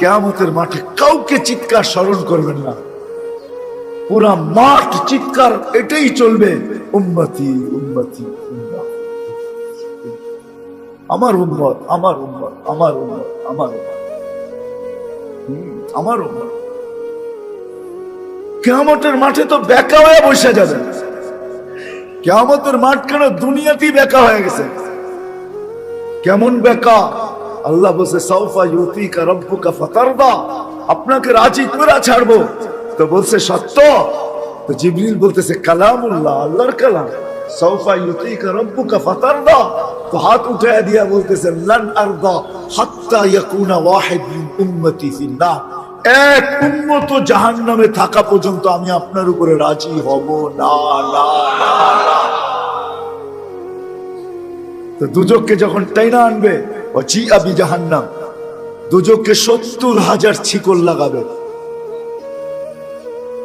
কেয়ামতের মাঠে কাউকে চিৎকার স্মরণ করবেন না। পুরা মাঠ চিৎকার, এটাই চলবে। উম্মতি উম্মতি। আমার উম্মত আমার উম্মত আমার উম্মত আমার উম্মত। আমার উম্মত। কেয়ামতের মাঠে তো বেকা হয়ে বসে যাবে। কেয়ামতের মাঠ কেন দুনিয়াতেই বেকা হয়ে গেছে। কেমন বেকা? আল্লাহ বলছে সৌফা ইউতিকা রব্বুকা ফাতারদা। আপনাকে রাজি করে ছাড়বো। তো বলছে, সত্য। তো জিবরিল বলতেছে, কালামুল্লাহ, আল্লাহর কালাম। সৌফা ইউতিকা রব্বুকা ফাতারদা। তো হাত উঠায় দিয়া বলতেছে, লান আরদা হাত্তা ইয়াকুনা ওয়াহিদ মিন উম্মতি ফিন্নাহ এক উম্মত জাহান্নামে থাকা পর্যন্ত আমি আপনার উপরে রাজি হব না না তো দুজককে যখন টাইনা আনবে আবি জাহান্নাম। দুজককে সত্তর হাজার ছিকল লাগাবে।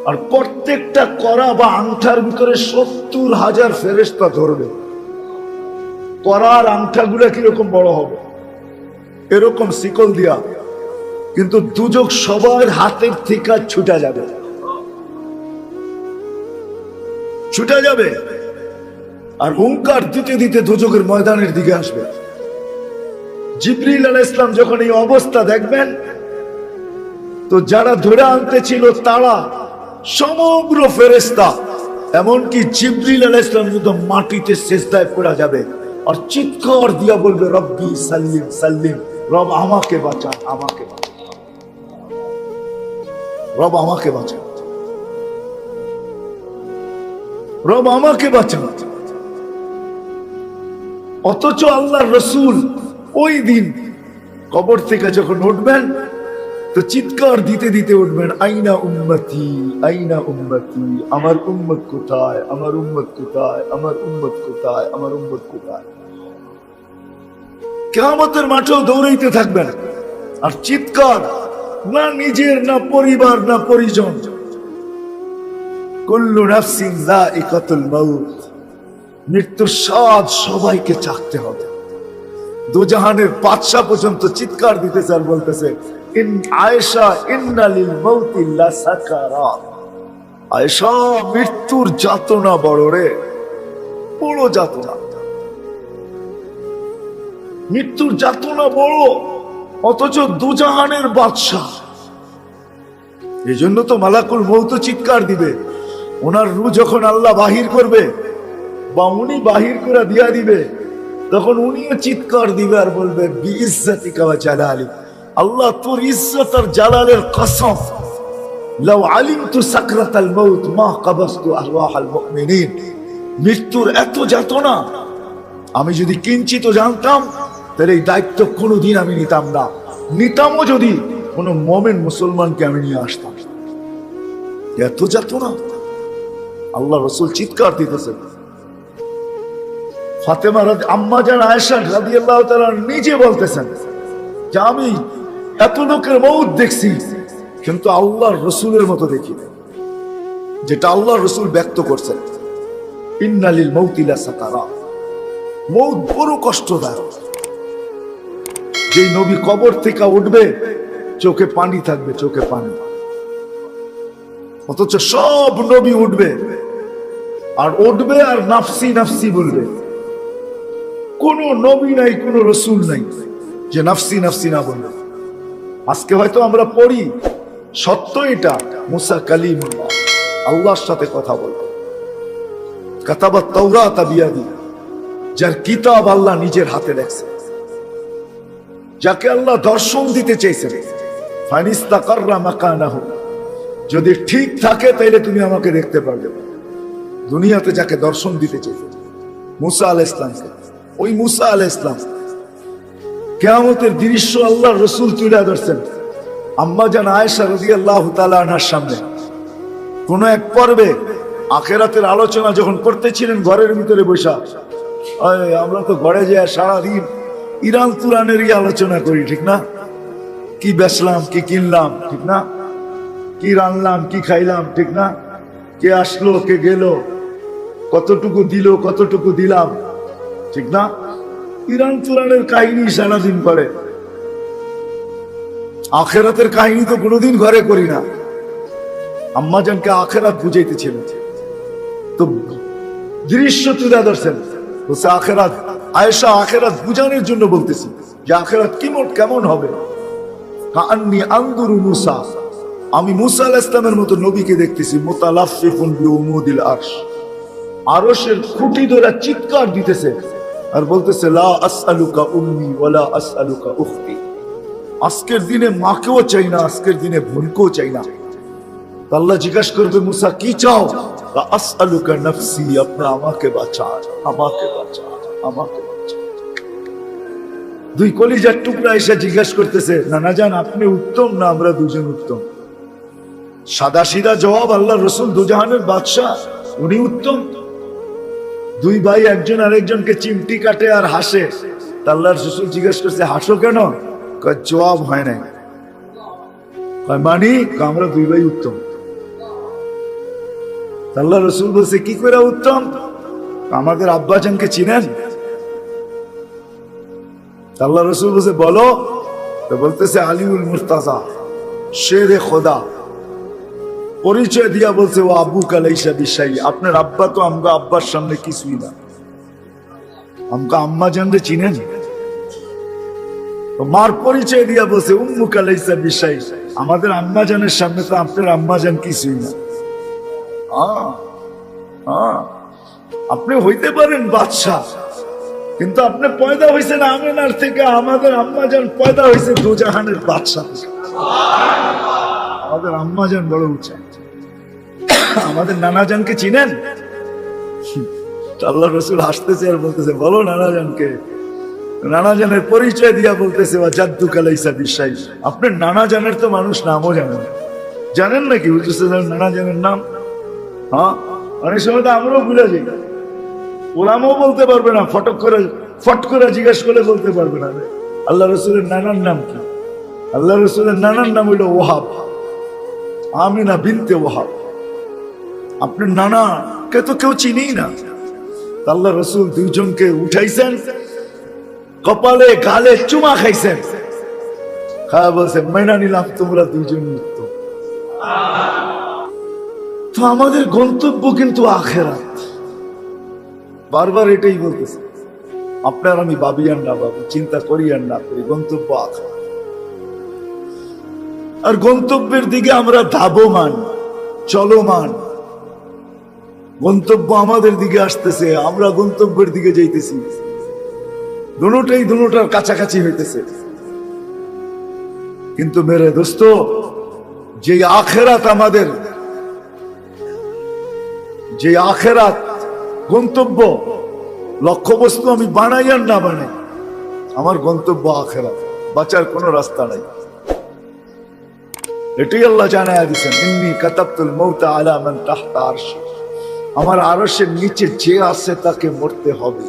আর প্রত্যেকটা করা বা আংঠার ভিতরে সত্তর হাজার ফেরেস্তা ধরবে। করার কীরকম বড় হবে? এরকম শিকল দিয়া। কিন্তু দুজক সবার হাতের থেকে ছুটা যাবে। ছুটা যাবে। আর হুঙ্কার দিতে দিতে দুজকের ময়দানের দিকে আসবে। জিবরিল ইসলাম যখন এই অবস্থা দেখবেন, তো যারা ধরে আনতে ছিল তারা সমগ্র ফেরেস্তা এমনকি জিবরিল আল ইসলাম কিন্তু মাটিতে শেষদায় পড়া যাবে। আর চিৎকার দিয়া বলবে, রব্বি সাল্লিম সাল্লিম, রব আমাকে বাঁচা, আমাকে রব আমাকে বাঁচা, রব আমাকে বাঁচা। অথচ আল্লাহ রসুল ওই দিন কবর থেকে যখন উঠবেন, তো চিৎকার দিতে দিতে উঠবেন, আইনা উম্মতি আইনা উম্মতি, আমার উম্মত কোথায়, আমার উম্মত কোথায়, আমার উম্মত কোথায়, আমার উম্মত কোথায়? কেমতের মাঠেও দৌড়াইতে থাকবেন। আর চিৎকার, না নিজের, না পরিবার, না পরিজন। কুল্লু নাফসিন যায়িকাতুল মাউত, মৃত্যুর স্বাদ সবাইকে চাকতে হবে। দুজাহানের বাদশা পর্যন্ত চিৎকার দিতেছে আর বলতেছে মৃত্যুর যাতনা বড় রে, বড় যাতনা। মৃত্যুর যাতনা বড়, অথচ দুজাহানের বাদশাহ। এই জন্য তো মালাকুল মৌত চিৎকার দিবে। ওনার রু যখন আল্লাহ বাহির করবে, বা উনি বাহির করে দিয়া দিবে তখন উনিও চিৎকার দিবে আর বলবে জালালি। আল্লাহ তোর ইজ্জত আর জালালের কসম। লাউ আলিমতু সাকরাতাল মাউত, মা কাবাসতু আরওয়াহাল মুমিনিন। মৃত্যুর এত যাতনা, আমি যদি কিঞ্চিত জানতাম, তাহলে এই দায়িত্ব কোনোদিন আমি নিতাম না। নিতামও যদি কোনো মমেন মুসলমানকে আমি নিয়ে আসতাম। এত যাতনা। আল্লাহ রসুল চিৎকার দিতেছেন। আম্মা নিজে বলতেছেন যে এত দেখছি, কিন্তু মতো যেটা রসুল ব্যক্ত করছেন। বড় কষ্টদায়ক। যেই নবী কবর থেকে উঠবে, চোখে পানি থাকবে, চোখে পানি। অথচ সব নবী উঠবে, আর উঠবে আর নাফসি নাফসি বলবে। কোন নবী নাই, কোন রসুল নাই। যে নাফসি নাফসি না বলবে আজকে হয়তো আমরা পড়ি, সত্য এটা, মুসা কালিমুল্লাহ, আল্লাহর সাথে কথা বলবে। কাতাবা তৌরাত বিয়াদি, যার কিতাব আল্লাহ নিজের হাতে লেখছে যাকে আল্লাহ দর্শন দিতে চেয়েছেন ফানিস্তাকাররা মাকানাহু, যদি ঠিক থাকে তাইলে তুমি আমাকে দেখতে পারবে। দুনিয়াতে যাকে দর্শন দিতে চেয়েছে, মুসা আল ইসলামকে ওই মুসা আল ইসলাম কেয়ামতের দৃশ্য আল্লাহ রসুল তুলে ধরছেন। আম্মা জান আয়েশা রাজি আল্লাহ তালার সামনে। কোন এক পর্বে আখেরাতের আলোচনা যখন করতেছিলেন ঘরের ভিতরে বসা আমরা তো ঘরে যাই সারাদিন ইরান তুরানেরই আলোচনা করি, ঠিক না? কি বেচলাম, কি কিনলাম, ঠিক না? কি রানলাম, কি খাইলাম, ঠিক না? কে আসলো, কে গেল? কতটুকু দিল, কতটুকু দিলাম? ঠিক না? ইরান তুরানের কাহিনী সারাদিন করে আখেরাতের কাহিনী তো কোনোদিন ঘরে করি না। আম্মাজানকে আখেরাত বুঝাইতেছিল তো দৃশ্য তুলে ধরছেন। বলছে, আখেরাত, আয়েশা আখেরাত বুঝানোর জন্য বলতেছি যে আখেরাত কেমন কেমন হবে? কান্নি আন্দুরু মুসা। আমি মুসা আল ইসলামের মতো নবীকে দেখতেছি মোতালাফিফুন বিউমুদিল আরশ। আরশের খুঁটি ধরে চিৎকার দিতেছে। আর বলতেছে, লা আসআলুকা উম্মি ওয়ালা আসআলুকা উখতি। আজকের দিনে মাকেও চাই না, আজকের দিনে বোনকেও চাই না। আল্লাহ জিজ্ঞাসা করবে, মুসা, কি চাও? আসআলুকা নফসি, আপনি আমাকে বাঁচান আমাকে বাঁচান, আমাকে দুই কলিজার টুকরা এসে জিজ্ঞাসা করতেছে, নানা জান, আপনি উত্তম না আমরা দুজন উত্তম? সাদা সিধা জবাব আল্লাহ রসুল দুজাহানের বাদশাহ, উনি উত্তম। দুই ভাই, একজন আরেকজনকে চিমটি কাটে আর হাসে। তা আল্লাহর রসুল জিজ্ঞেস করছে, হাসো কেন? জবাব হয় নাই। মানি আমরা দুই ভাই উত্তম। আল্লাহ রসুল বলছে, কি করে উত্তম? আমাদের আব্বাজানকে চিনেন? তা আল্লাহ রসুল বলছে, বলো। বলতেছে, আলিউল মুস্তাজা শেরে খোদা। পরিচয় দিয়া বলছে ও আবু কালাইসা বিশ্বাই আপনার আব্বা তো আমগা আব্বার সামনে কিছুই না। আমগা আম্মা জানলে চিনেন? মার পরিচয় দিয়া বলছে উম্মু কালাইসা বিশ্বাই আমাদের আম্মা জানের সামনে তো আপনার আম্মা জান কিছুই না। আপনি হইতে পারেন বাদশাহ কিন্তু আপনি পয়দা হয়েছেন আমেনার থেকে আমাদের আম্মা জান পয়দা হয়েছে দুজাহানের বাদশাহ আমাদের আম্মা জান বড় উঁচা। আমাদের নানা জানকে চিনেন? আল্লাহ রসুল হাসতেছে আর বলতেছে, বলো নানা জানকে নানা জানের পরিচয় দিয়া বলতেছে বা জাদ্দু কালাইসা বিশ্বাস আপনার নানা জানের তো মানুষ, নামও জানেন জানেন নাকি বুঝতেছে নানা জানের নাম? হ্যাঁ? অনেক সময় তো আমরাও ভুলে যাই। ওলামও বলতে পারবে না, ফটক করে, ফট করে জিজ্ঞেস করে বলতে পারবে না। আল্লাহ রসুলের নানার নাম কি? আল্লাহ রসুলের নানার নাম হইল ওহাব। আমিনা বিনতে ওহাব। আপনার নানা, কে তো কেউ চিনেই না। আল্লাহ রসুল দুইজনকে উঠাইছেন, কপালে, গালে চুমা খাইছেন। মেনা নিলাম, তোমরা দুইজন মুক্ত। তো আমাদের গন্তব্য কিন্তু বারবার এটাই বলতেছে। আপনার আমি ভাবিয়ান না ভাবি, চিন্তা করিয়ান না করি, গন্তব্য আখেরাত। আর গন্তব্যের দিকে আমরা ধাবমান, চলমান। গন্তব্য আমাদের দিকে আসতেছে, আমরা গন্তব্যের দিকে যাইতেছি। দুটাই দুটার কাছাকাছি হইতেছে। কিন্তু মেরে দোস্ত যে আখেরাত আমাদের যে আখেরাত গন্তব্য, লক্ষ্যবস্তু আমি বানাই আর না বানাই, আমার গন্তব্য আখেরাত, বাঁচার কোনো রাস্তা নাই। এটাই আল্লাহ জানায় দিচ্ছেন ইন্নি কাতাবতুল মৌতা আলা মান তাহতা আরশি। আমার আরশের নিচে যে আছে তাকে মরতে হবে।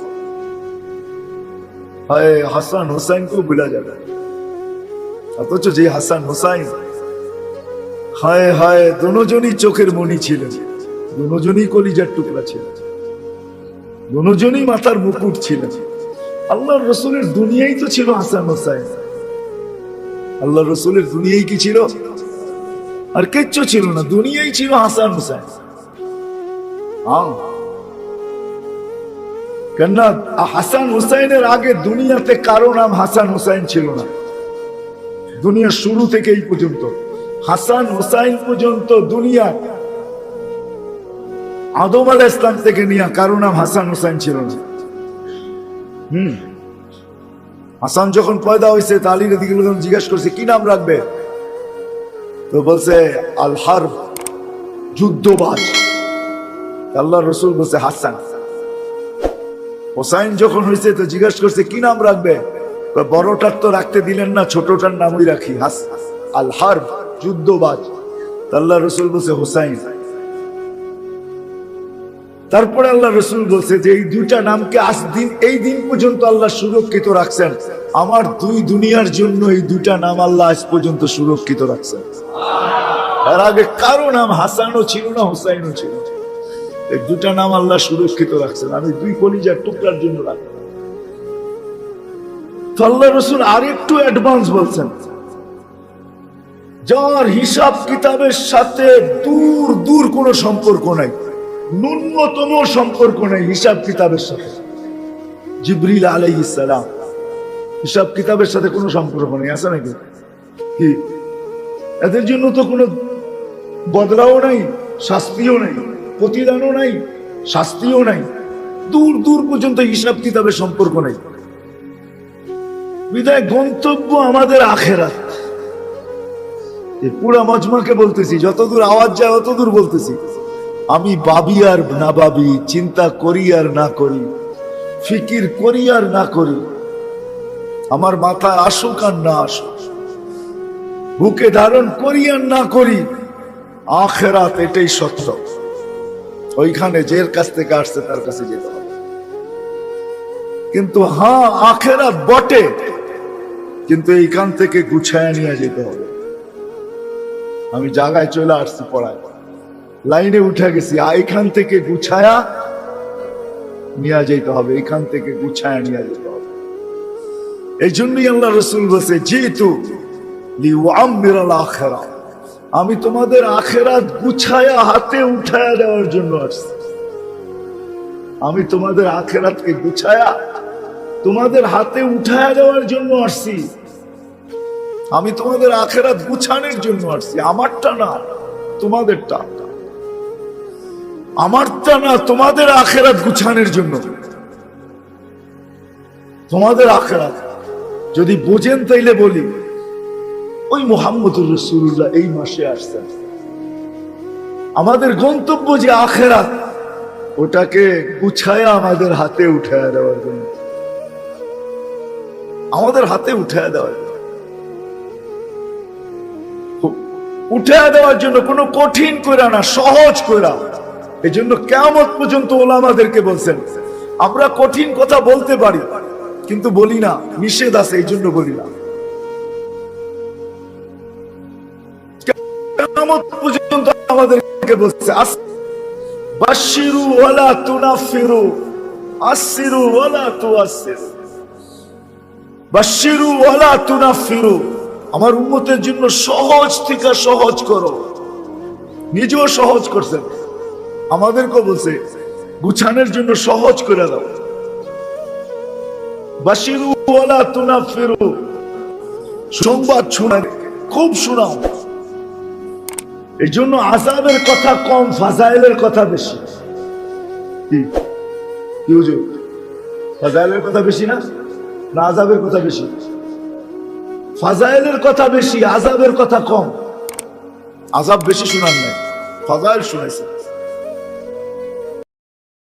হাসান হুসাইনকেও ভুলা যাবে। অথচ যে হাসান হুসাইন, হায় হায়, দুজনই চোখের মনি ছিলেন। দুজনই কলিজার টুকরা ছিলেন। দুজনই মাথার মুকুট ছিলেন। আল্লাহ রসুলের দুনিয়াই তো ছিল হাসান হুসাইন। আল্লাহ রসুলের দুনিয়াই কি ছিল? আর কিচ্ছু ছিল না, দুনিয়াই ছিল হাসান হুসাইন। কেননা হাসান হুসাইনের আগে দুনিয়াতে কারও নাম হাসান হুসাইন ছিল না দুনিয়ার শুরু থেকে এই পর্যন্ত হাসান হুসাইন পর্যন্ত দুনিয়া আদম আল ইসলাম থেকে নিয়ে কারও নাম হাসান হুসাইন ছিল না হুম। হাসান যখন পয়দা হয়েছে তালির দিকে জিজ্ঞাসা করছে, কি নাম রাখবে? তো বলছে আল হার্ব যুদ্ধবাজ। আল্লাহ রসুল বলছে, হাসান। হোসাইন যখন হয়েছে, তো জিজ্ঞাসা করছে, কি নাম রাখবে? বড়টার তো রাখতে দিলেন না, ছোটটার নামই রাখি হাস আল হার্ব, যুদ্ধবাজ। আল্লাহ রসুল বলছে, হোসাইন। তারপরে আল্লাহ রসুল বলছে যে, এই দুইটা নামকে আজ দিন, এই দিন পর্যন্ত আল্লাহ সুরক্ষিত রাখছেন। আমার দুই দুনিয়ার জন্য এই দুইটা নাম আল্লাহ আজ পর্যন্ত সুরক্ষিত রাখছেন। তার আগে কারও নাম হাসানও ছিল না, হুসাইনও ছিল না। দুটা নাম আল্লাহ সুরক্ষিত রাখছেন। আমি দুই কলিজার টুকরার জন্য রাখলাম আল্লাহ রসুল আর একটু অ্যাডভান্স বলছেন। যার হিসাব কিতাবের সাথে দূর দূর কোনো সম্পর্ক নাই। ন্যূনতম সম্পর্ক নেই হিসাব কিতাবের সাথে। জিবরিল আলাইহিস সালাম। হিসাব কিতাবের সাথে কোনো সম্পর্ক নেই, আছে নাকি? কি? এদের জন্য তো কোনো বদলাও নাই, শাস্তিও নাই। প্রতিদানও নাই, শাস্তিও নাই। দূর দূর পর্যন্ত হিসাব কিতাবের সম্পর্ক নাই। বিদায় গন্তব্য আমাদের আখেরাত। পুরা মজমাকে বলতেছি, যতদূর আওয়াজ যায় অতদূর বলতেছি। আমি ভাবি আর না ভাবি চিন্তা করি আর না করি, ফিকির করি আর না করি, আমার মাথায় আসুক আর না আসুক, বুকে ধারণ করি আর না করি, আখেরাত এটাই সত্য। ওইখানে জের কাছ থেকে আসছে, তার কাছে যেতে হবে। কিন্তু হ্যাঁ আখেরাত বটে। কিন্তু এইখান থেকে গুছায় নিয়ে যেতে হবে। আমি জায়গায় চলে আসছি পড়ায়। লাইনে উঠে গেছি। এখান থেকে গুছায়া নিয়ে যেতে হবে। এখান থেকে গুছায়া নিয়ে যেতে হবে। এই জন্যই আল্লাহ রসুল বসে যেহেতু আখেরা আমি তোমাদের আখেরাত গুছায়া হাতে উঠায়া দেওয়ার জন্য আসছি। আমি তোমাদের আখেরাতকে গুছায়া, তোমাদের হাতে উঠায়া দেওয়ার জন্য আসছি। আমি তোমাদের আখেরাত গুছানোর জন্য আসছি। আমারটা না, তোমাদেরটা। আমারটা না, তোমাদের আখেরাত গুছানোর জন্য। তোমাদের আখেরাত, যদি বোঝেন তাইলে বলি। ওই মোহাম্মদুর রসুল্লাহ এই মাসে আসছেন আমাদের গন্তব্য যে আখেরাত, ওটাকে গুছায়া আমাদের হাতে উঠায়া দেওয়ার জন্য। আমাদের হাতে উঠায়া দেওয়ার জন্য। উঠে দেওয়ার জন্য কোনো কঠিন কইরা না, সহজ কইরা। এই জন্য কেমন পর্যন্ত ওলা আমাদেরকে বলছেন, আমরা কঠিন কথা বলতে পারি, কিন্তু বলি না, নিষেধ আছে এই জন্য বলি না। পর্যন্ত আমাদেরকে বলছে বাশিরু ওয়ালা আসিরু ওয়ালা বাশিরু ওয়ালা আমার উম্মতের জন্য সহজ থেকে সহজ করো নিজেও সহজ করছেন। আমাদেরকে বলছে, গুছানোর জন্য সহজ করে দাও বাশিরু ওয়ালা তুনাফিরু সংবাদ শোনার খুব শোনাও এই জন্য আজাবের কথা কম, ফাজাইলের কথা বেশি? ফাজাইলের কথা বেশি না? না আজাবের কথা বেশি? ফাজাইলের কথা বেশি আজাবের কথা কম। আজাব বেশি শোনার নাই। ফাজাইল শুনেছে